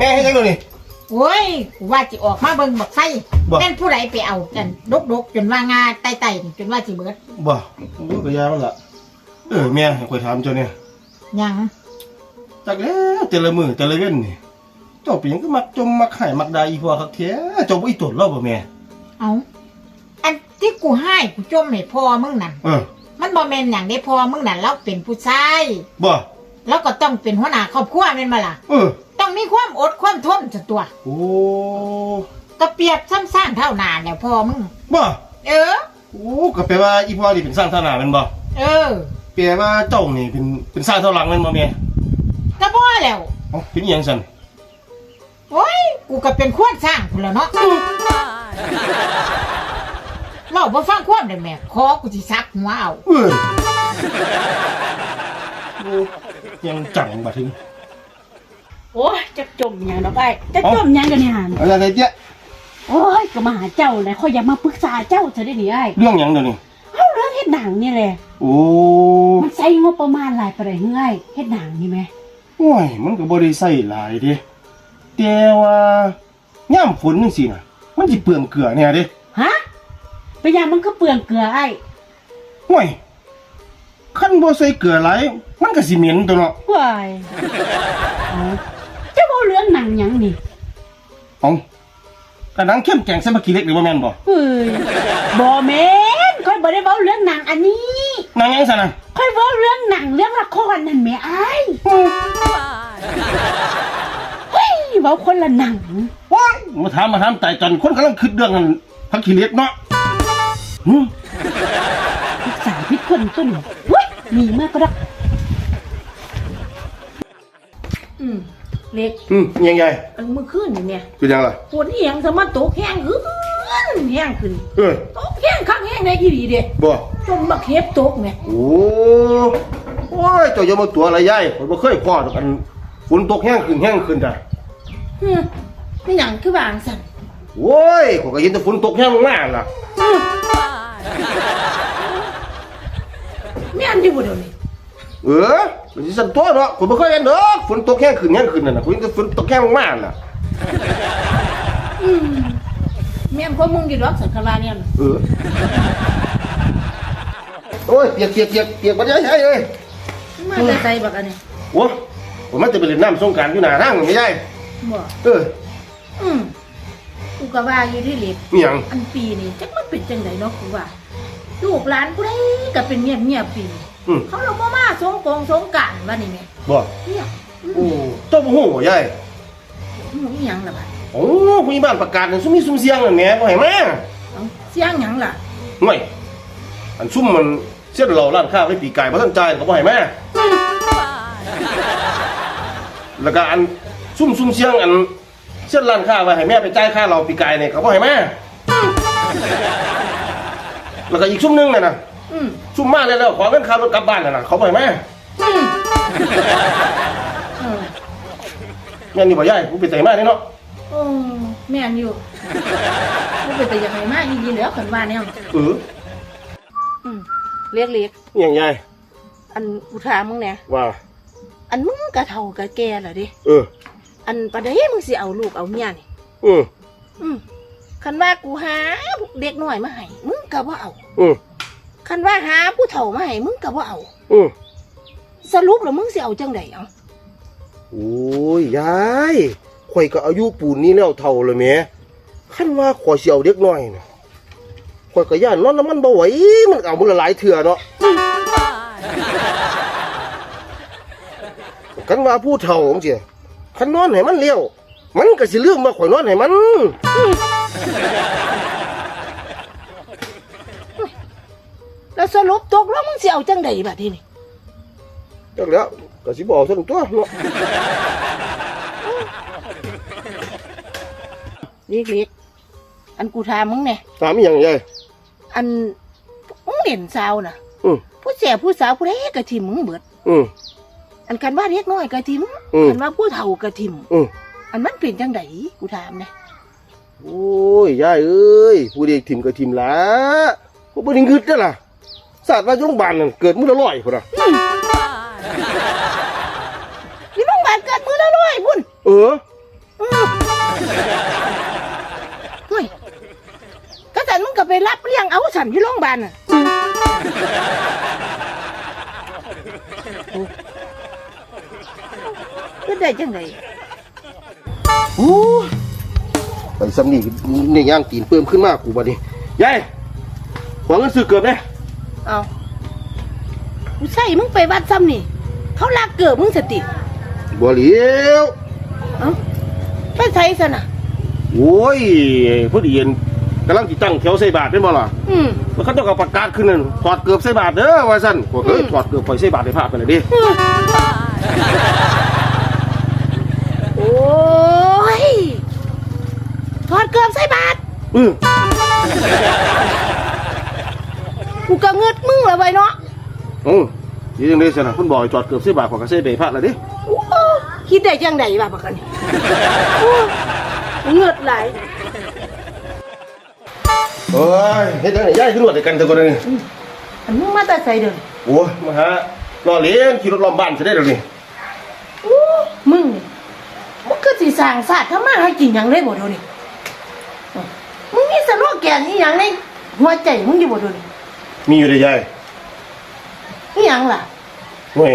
แม่ให้จังเลยนี่ โอ้ยกูว่าจิออกมาเบิ่งบักไฟบ่แม่นผู้ใดไปเอาจันดกดกๆจนว่างาไต่ไต่ๆจนว่าจิเบิดบ่รู้กระยามันละเออแม่ให้ข่อยถามเจ้าเนี่ยหยังจากแล้วแต่ละมือแต่ละเว้นนี่เจ้าเป็นหยังก็มักจมมักไห้มักดาอีพ่อคักแท้เจ้าบ่อีตนเล่าบ่แม่ เอาอันที่กูให้กูจมให้พ่อมึงนั่นเออมันบ่แม่นหยังได้พ่อมึงนั่นเราเป็นผู้ชายบ่แล้วก็ต้องเป็นหัวหน้าครอบครัวแม่นบ่ล่ะเออ ต้องมีความอดความทนจัตัวโอ้ก็เปรียบซ้ำสร้างเท่าหนาแล้วพ่อมึงบ่เออโอ้ก็แปลว่าอีพ่อนี่เป็นสร้างท่าหน้าแม่นบ่เออแปลว่าเจ้านี่เป็นเป็นสร้างเท่าหลังแม่นบ่แม่ก็พ่อแล้วเอ้าเป็นอีหยังซั่นโอ้ยกูก็เป็นควรสร้างพุ่นแล้วเนาะเราบ่ฟังความได้แม่ขอกูสิซักหัวเอาเออโอ้ยังจังบัดถึง โอ้ยจะจมอย่างดอกไอ้จะจมอย่างกันเนี่ยหันอะไรเจ๊ะโอ้ยก็มาหาเจ้าเลยเขาอยากมาปรึกษาเจ้าเธอได้หนิไอ้เรื่องหยังเดี๋ยวนี้เอาเรื่องเฮ็ดหนังนี่แหละ โอ้มันใช้งบประมาณหลายไปเลยเฮ้ยเฮ็ดหนังนี่ไหมโอ้ยมันก็บ่ได้ใส่หลายเด้แต่ว่าย่ามฝนจังซี่น่ะ มันสิเปลืองเกลือแน่เด้ฮะไปยามมันก็เปลืองเกลือไอ้โอ้ยคันบ่ใส่เกลือหลายมันก็สิเหม็นตัวเนาะว้าย เอาเจ้าเอาเรื่องหนังหยังนี่เอ้ากระนังเข้มแกงใส่มะกี้เล็กหรือบ่แม่นบ่เฮ้ยบ่แม่นค่อยบ่ได้เว้าเรื่องหนังอันนี้นางหยังซั่นน่ะค่อยเว้าเรื่องหนังเรื่องละครนั่นแหม่ไอ้เฮ้ยเว้าคนละหนัง ว้ายมาถามมาถามตายจนคนกำลังคิดเรื่องนั้นพักขี้เล็กเนาะหึปรึกษาพิษคนต้นเฮ้ยมีมากก็ได้อืม เล็กอืมยังไงอันเมื่อคืนนี่เนี่ยเป็นยังล่ะฝนอีหยังสามารถตกแห้งขึ้นแห้งขึ้นเออตกแห้งคักแห้งได้กี่ดีเด้บ่จนบักเห็บตกแหม่โอ้โอ้ยเจ้าอย่ามาตัวอะไรยายผมบ่เคยพอดอกอันฝนตกแห้งขึ้นแห้งขึ้นจ้ะฮึไม่หยังคือวางสั่นโอ้ยข้อยก็เห็นแต่ฝนตกแห้งมากล่ะฮึแม่นอยู่บ่เดี๋ยวนี้เออ มันสิสั่นตัวเนาะผมบ่เคยเห็นดอกฝนตกแห้งขึ้นแห้งขึ้นนั่นน่ะผมเห็นแต่ฝนตกแห้งมากล่ะอืมแม่นคนมึงอยู่ดอกสังคาราเนี่ยน่ะเออโอ้ยเปียกเปียกเปียกเปียกบ่ได้ใช่เอ้ยมาแต่ใจบักอันนี้โอ้ผมมันจะไปเล่นน้ำสงกรารอยู่หน้าทางไม่ใช่บ่เอออืมกูก็ว่าอยู่ที่เล็กนี่หยังอันปีนี้จักมันเป็นจังไดเนาะกูว่าลูกหลานกูได้ก็เป็นเงียบเงียบๆปี อืม เขาเราบ่มาสงกงสงกรารว่านี่แม่บ่เนี่ยอืมโอ้เจ้าบ่ฮู้บ่ยายหมูอีหยังล่ะบัดโอ้ผู้ใหญ่บ้านประกาศนั่นซุมมีซุมเสียงนั่นแหมบ่ให้มาเอ้าเสียงหยังล่ะห่วยอันซุ่มมันเสียดเราร้านค้าไว้ปีกายบ่ทันจ่ายก็บ่ให้มาแล้วก็อันซุ่มซุ่มเสียงอันเสียดร้านค้าไว้ให้แม่ไปจ่ายค่าเราปีกายเนี่ยก็บ่ให้มาแล้วก็อีกซุ่มหนึงน่ะนะ อืมซุ่มมาแล้วแล้วขอเงินค่ารถกลับบ้านน่ะนะเขาบ่ให้มาอืมเออแม่นนี่บ่ยายกูไปไสมานี่เนาะโอ้แม่นอยู่กูเป็นแต่อยังไงมาอีดีแล้วขันว่าแนวเอออืมเล็กเล็กอหย่างยายอันกูถามมึงเนี่ยว่า อันมึงกะเท่ากะแก่เหรอดิเอออันประเดี๋ยวมึงสิเอาลูกเอาเมียนี่เอออืมคันว่ากูหาเด็กน้อยมาให้มึงก็บ่เอาเออ คันว่าหาผู้เฒ่ามาให้มึงก็บ่เอาเออสรุปแล้วมึงสิเอาจังไดเอาโอ้ยยายข่อยก็อายุปูนนี้แล้วเท่าเลยแหม่คันว่าข่อยสิเอาเด็กน้อยน่ะข่อยก็ย่านนอนน้ำมันบ่ไหวมันเอามื้อละหลายเทื่อเนาะคันว่าผู้เฒ่าจังซี่คันนอนให้มันเลี้ยวมันก็สิลืมว่าข่อยนอนให้มัน แล้วสรุปตกลงมึงสิเอาจังไดบัดนี้นี่จักแล้วก็สิบอกซั่นตัวเนาะเล็กเล็กอันกูถามมึงเนี่ยถามอีหยังยายอันมึงเล่นสาวน่ะอือผู้แสบผู้สาวผู้ใดกะทิมมึงเบิดอืออันคันว่าเล็กน้อยกะทิมอืมอันว่าผู้เฒ่ากะทิมอืออันมันเป็นจังไดกูถามเนี่ยโอ้ยยายเอ้ยผู้เด็กทิมก็ทิมละพวกบ่ได้งึดเด้อล่ะ ศาสตร์ว่าโรงพยาบาลนั่นเกิดมื้อละร้อยพุ่นน่ะนี่มึงบาดเกิดมือละร้อยพุ่นเออเฮ้ยก็สันมึงก็ไปรับเลี้ยงเอาสันที่โรงพยาบาลน่ะก็ได้จังไดอู้ยไปสำนีนี่ย่างตีนเพิ่มขึ้นมากกูบัดนี้ยายขอเงินซื้อเกือบเลย เอากูใส่มึงไปวัดซ้ำนี่ เขาลากเกิดมึงสติบ่เหลียวเอ้าไปใส่ซะน่ะโอ้ยพอดีเย็นกำลังติตั้งแถวใส่บาทเป็นบ่ล่ะอืมแล้วเขาต้องเอาประกาศขึ้นนั่นถอดเกือบใส่บาทเด้อว่าซั่นพวกเอ้ยถอดเกือบปล่อยใส่บาทในภาพไปเลยดิโอ้ยถอดเกือบใส่บาทอือ กูก็เงิดมึงและไว้เนาะโอ้ยยังได้สนะคุณบอยจอดเกือบใส่บาทของกระเซ่เบพระละดิโอ้คิดได้จังไดวะบักอันนี่โอ้เงิดไหลายโอ้ยเฮ็ดจังได๋ยายขึ้นรถด้วยกันเถอะคนนึงอันมึงมาแต่ใส่เดินโอ้ยมาหาล้อเลียนขี่รถล้อมบ้านซะได้เดี๋ยวนี้โอ้มึงนี่มึงคือสิสร้างศาสตร์ทำมาให้กินหยังได้บ่เดี๋ยวนี้อ้าวมึงมีสโลแกนอีหยังในหัวใจมึงอยู่บ่เดี๋ยวนี้ มีอยู่เด้อยายอีหยังล่ะเว้ย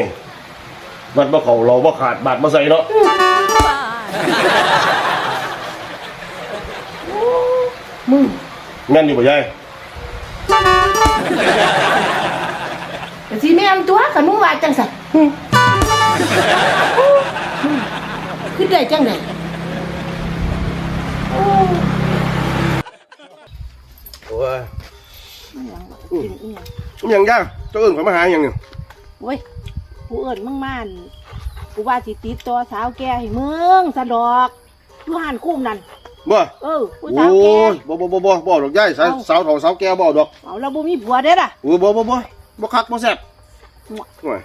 บัดบ่เข้าเราบ่ขาดบาทบ่ใส่เนาะมึงแม่นอยู่บ่ยายแต่สิแม่นตัวคันมึงว่าจังซั่นหึโอ้มึงคือได้จังไดโอ้โอ้ยอีหยังล่ะ กินอีหยังมันหยังยากเจ้าเอิ้นข่อยมาหาหยังนี่โอ้ยกูเอิญมึงมานกูว่าสิติดตัวสาวแก่ให้มึงสะดอกอยู่หันคุ้มนั่นบ่เออผู้โอ้สาวแก่ยบ่บ่บ่บ่บ่ดอกยายสาวเอ้าสาวเฒ่าสาวแก่บ่ดอกเอาแล้วบ่มีผัวเด้อล่ะโอ้ยบ่บ่บ่บ่คักบ่แซ่บโอ้ย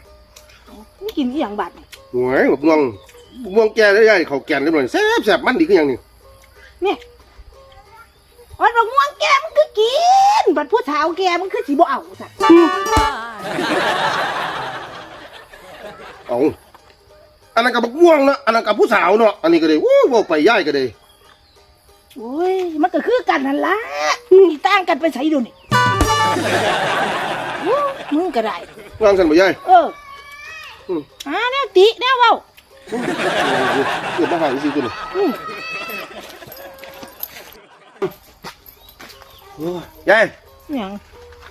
นี่กินอีหยังบัดนี่โอ้ยบักม่วงบักม่วงแก่ได้ยายเขาแก่นกันหน่อยแซ่บแซ่บมันดีคือหยังนี่เนี่ย วันบักม่วงแก่มันคือกิน บัดผู้สาวแก่มันคือสิบ่เอาซะเอาอันนั้นกับบักม่วงเนาะอันนั้นกับผู้สาวเนาะอันนี้ก็ได้โอ้ยเว้าไปยายก็ได้โอ้ยมันก็คือกันนั่นล่ะมีต่างกันไปไสเดูนี่โอ้มึงก็ได้วางซั่นบ่ยาย เอออืม อ่าแนวติแนวเว้าเกิดมาหาอีสิตัวนี้อืมโอ้ย ยายอีหยัง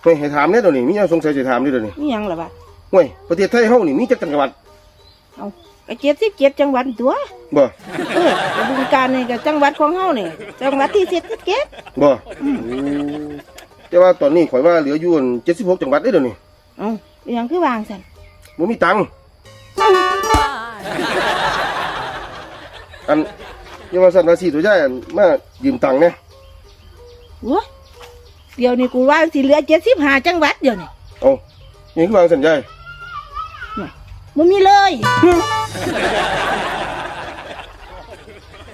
เฮ้ยให้ถามเนี่ยเดี๋ยวนี้มีหยังสงสัยจะถามนี่เดี๋ยวนี้อีหยังล่ะบัดเฮ้ยประเทศไทยเฮานี่มีจักจังหวัดเอาก็เจ็ดสิบเจ็ดจังหวัดตัวบ่เออแต่บึงการนี่ก็จังหวัดของเฮานี่จังหวัดที่เจ็ดสิบเจ็ดบ่แต่ว่าตอนนี้ข่อยว่าเหลืออยู่อัน76จังหวัดเด้อเดี๋ยวนี้เอ้าอหยังคือวางสันบ่มีตังค์อันอยังว่าสั่นว่าสิตัวยายอันมายืมตังค์เนี่ยโอ้ เดี๋ยวนี้กูว่าสิเหลือเจ็ดสิบห้าจังหวัดเดี๋ยวนี้เอายังคือวางสั่นยายมันมีเลย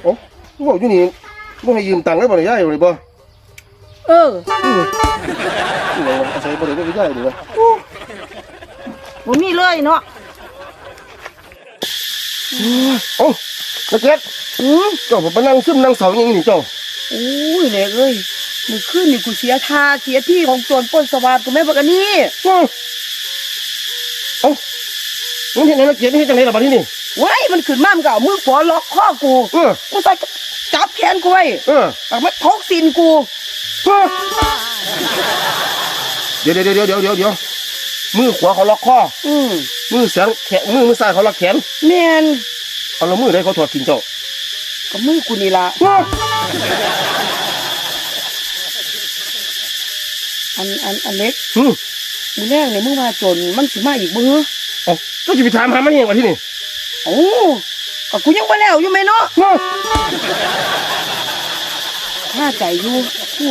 เอ้ากูบอกอยู่นี่บ่ให้ยืมตังค์ได้บ่เนี่ยยายเอาเลยบ่เอออื้อนี่เราอาศัยบ่ได้ได้ยายนี่วะมันมีเลยเนาะเอ้านักเก็ตอืมเจ้าบ่มานั่งซึมนั่งเสาอย่างนี้นี่เจ้าโอ้ยเล็กเอ้ย มึงขึ้นนี่กูเสียท่าเสียที่ของโจรปล้นสวัสดิ์กูไม่บอกอันนี้อื้อเอ้ามึงเห็นไหนนักเก็ตเฮ็ดจังไดล่ะบัดนี้นี่ไว้ยมันขึ้นมามันก็เอามือขวาล็อกคอกูเออกูใส่จับแขนกูไว้เออแต่มันทกสินกูเออเดี๋ยวเดี๋ยวเดี๋ยวเดี๋ยวเดี๋ยวเดี๋ยวมือขวาเขาล็อกคออืมมือแสงแขนมือมือซ้ายเขาล็อกแขนแม่นเอาแล้วมือได้เขาถอดกินเจ้าก็มือกูนี่ละว้าอั นอันอันเล็กอืมมือแรกเนี่ยมึงมาจนมันสิมาอีกมือเอาเจ้าจะไปถามหามันยังวะที่นี่โอ้ก็กูยังบ่แล้วอยู่ไหมเนาะว้าถ้าใจอยู่กู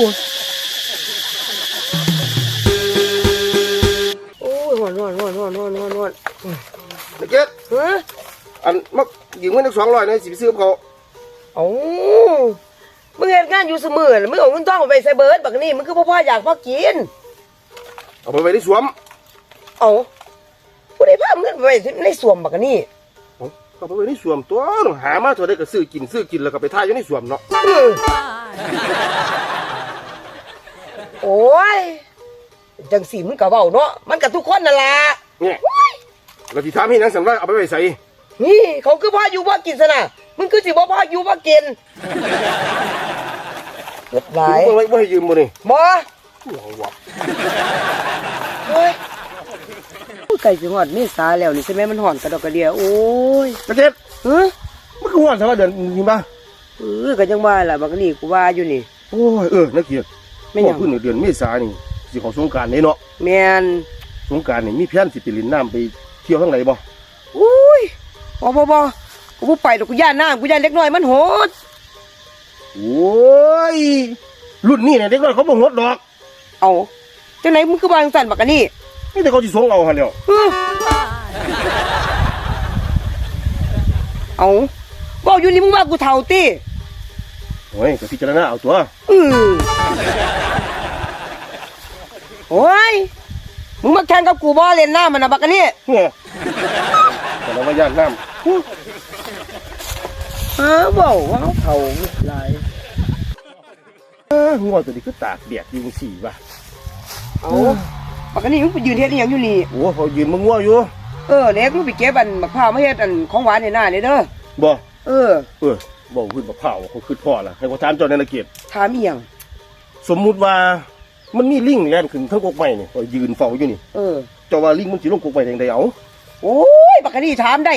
โอ้ยหวนหวนหวนหวนหวนหวนหวนนักเก็ตเฮ้ยอันมักยืมเงินสักสองร้อยนะสิไปซื้อกับเขา โอ้ มึงเห็นงานอยู่เสมอแล้วมึงเอาเงินต้องไปใส่เบิร์ดบักนี่มึงคือพ่อพ่ออยากพ่อกิน เอาไปไว้ที่สวมเอาผู้ใดพามึงไปในสวมบักนี่ก็ไปไว้ในสวมตัวต้องหามาเท่าได้ก็ซื้อกินซื้อกินแล้วก็ไปท่ายอยู่ในสวมเนาะเออโอ้ยจังสีมึงก็เว้าเนาะมันกับทุกคนนั่นล่ะเนี่ยเราที่ถามให้นังสันว่าเอาไปไว้ใส่นี่เขาคือพ่ออยู่พ่อกินซะนะ มึงคือสิบ่พ่ออยู่พ่อกินเกิดหลายถึงไว้บ่ให้ยืมบ่นี่บ่หวังวะเฮ้ยไก่สิฮอดเมษาแล้วนี่ใช่ไหมมันห่อนกระดอกกระเดียโอ้ยตะเก็ดเฮ้ยมันคือว่าแต่ว่าเดือนนี้ป่ะเออก็จังว่าล่ะบักนี่กูว่าอยู่นี่โอ้ยเออนักเกียรติไม่หยังโอ้พื้นเดือนเมษานี่สิเของสงกรารนี่เนาะแม่นสงกรารนี่มีแผนสิไปเลินน้ำไปเที่ยวทางไหนบ่อุ้ยบ่บ่บ่ กูบ่ไปดอกกูย่านน้ำกูย่านเล็กน้อยมันโหดโอ้ย รุ่นนี้เนี่ยเด็กน้อยเขาบ่งดดอกเอาจังไหนมึงคือว่าจังซั่นบักอันนี่นี่แต่เขาสิสงเอาหั่นแหล้วเออเอาเว้าอยู่นี่มึงว่ากูเฒ่าติโอ้ยก็พิจารณาเอาตัวอือโอ้ยมึงมาแข่งกับกูบ่เล่นน้ำมันนะบักอันนี่เนี่ยแต่เราว่าย่านน้ ฮะบ่ว่าเฒ่าหลายำเอ้องัวตัวนี้คือตากแดดอยู่จังซี่ว่ะเอาบักอันนี่มึงไปยืนเฮ็ดอีหยังอยู่นี่ โอ้เขายืนมึงงัวอยู่เออเล็กมึงไปเก็บอันมะพร้าวมาเฮ็ดอันของหวานให้หน้านี่เด้อ บ่เออ เออบอกขึ้นมาเผาเขาคือพ่อล่ะให้เขาถามเจ้าในระเกียรติถามอีหยังสมมุติว่ามันมีลิงแล่นขึ้นทั้งกกไม้นี่ก็ยืนเฝ้าอยู่นี่ เออ เจ้าว่าลิงมันสิลงกกไม้จังไดเอา โอ้ยบักอันนี่ถามได้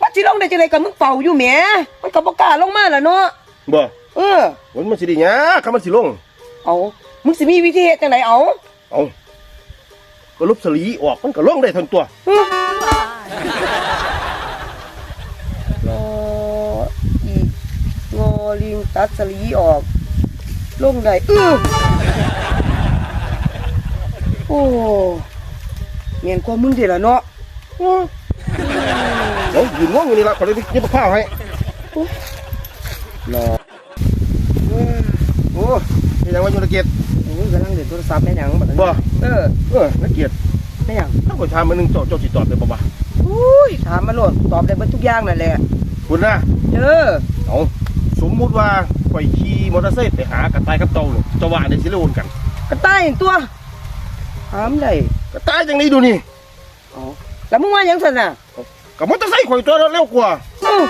ว่าสิลงได้จังไดก็มึงเฝ้าอยู่แหมมันก็บ่กล้าลงมาล่ะเนาะบ่เออมันมันสิได้หยังคันมันสิลง เอามึงสิมีวิธีเฮ็ดจังไดเอาเอาก็ลบสลีออกมันก็ลงได้ทั้งตัวเออรออีกงอลิงตัดสลีออกลงได้เออโอ้เมียนความมึงเดี๋ยวละเนาะเดี๋ยวยืนงงอยู่นี่ละขอเลยไปเก็บมะพร้าวให้รอโอ้ยยังว่าอยู่ระเกียรติโอ้ยกำลังเล่นโทรศัพท์แม่หยังบัดนั้นบ่เออเออระเกียรติแม่หยังถ้าข่อยถามมันหนึงเจ้าเจ้าสิตอบได้บ่บ่าอุ้ยถามมาโลดตอบได้เบิดทุกอย่างนั่นแหละคุณนะเออเอาสมมุติว่าข่อยขี่มอเตอร์ไซค์ไปหากระต่ายกับเต่านี่เจ้าว่าได้สิเร็วกัน กระต่ายตัวถามได้กระต่ายจังนี้ดูนี่อ๋อแล้วมึงว่าหยังซั่นน่ะ กับมอเตอร์ไซค์ข่อยตัวเร็วกว่าเออ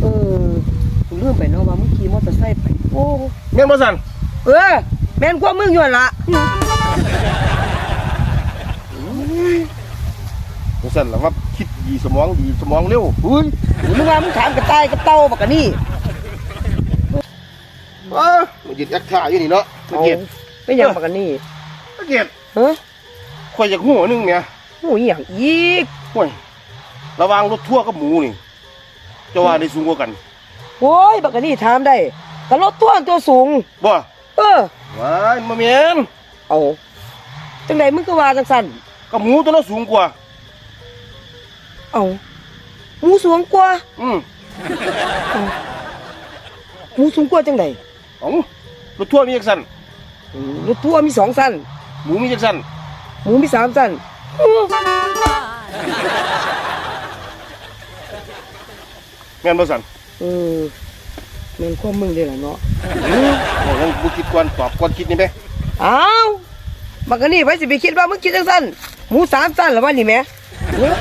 เออกูลืมไปเนาะว่ามึงขี่มอเตอร์ไซค์ไป โอ้แม่นบ่สั่นเออแม่นกว่ามึงอยู่หั่นละบ่สั่นล่ะว่าคิดดีสมองดีสมองเร็วเฮ้ยมึงว่ามึงถามกระต่ายกับเต่าบักกะนี่ว้ามันยืนแอคท่าอยู่นี่เนาะระเกียรติไม่หยังบักกะนี่ระเกียรติเฮ้ย ข่อยอยากหัวหนึงเนี่ยโอ้ยหยังอีกห่วยระหวังรถทั่วร์กับหมูนี่เจ้าว่าได้สูงกว่ากันโอ้ยบักกะนี่ถามได้ก็รถตัวตัวสูง บ่เออ ว้ายมาแม่นเอาจังไดมึงก็ว่าจังซั่นกับหมูตัวนั้นสูงกว่า เอาหมูสูงกว่าอืมหมูสูงกว่าจังไดเอ้ารถทั่วร์มีจักสันอืมรถทัวร์มีสองสั้น หมูมีจักสัน หมูมีสามสั้นอื้อแม่นบ่สันเออแม่นความมึงได้ล่ะเนาะอืมบอกยังบ่คิดก่อนตอบก่อนคิดนี่แม่อ้าวบักกะนี่ไผสิไปคิดว่ามึงคิดจังซั่นหมูสามสั้นเหรอวะนี่แหม่เอ้อ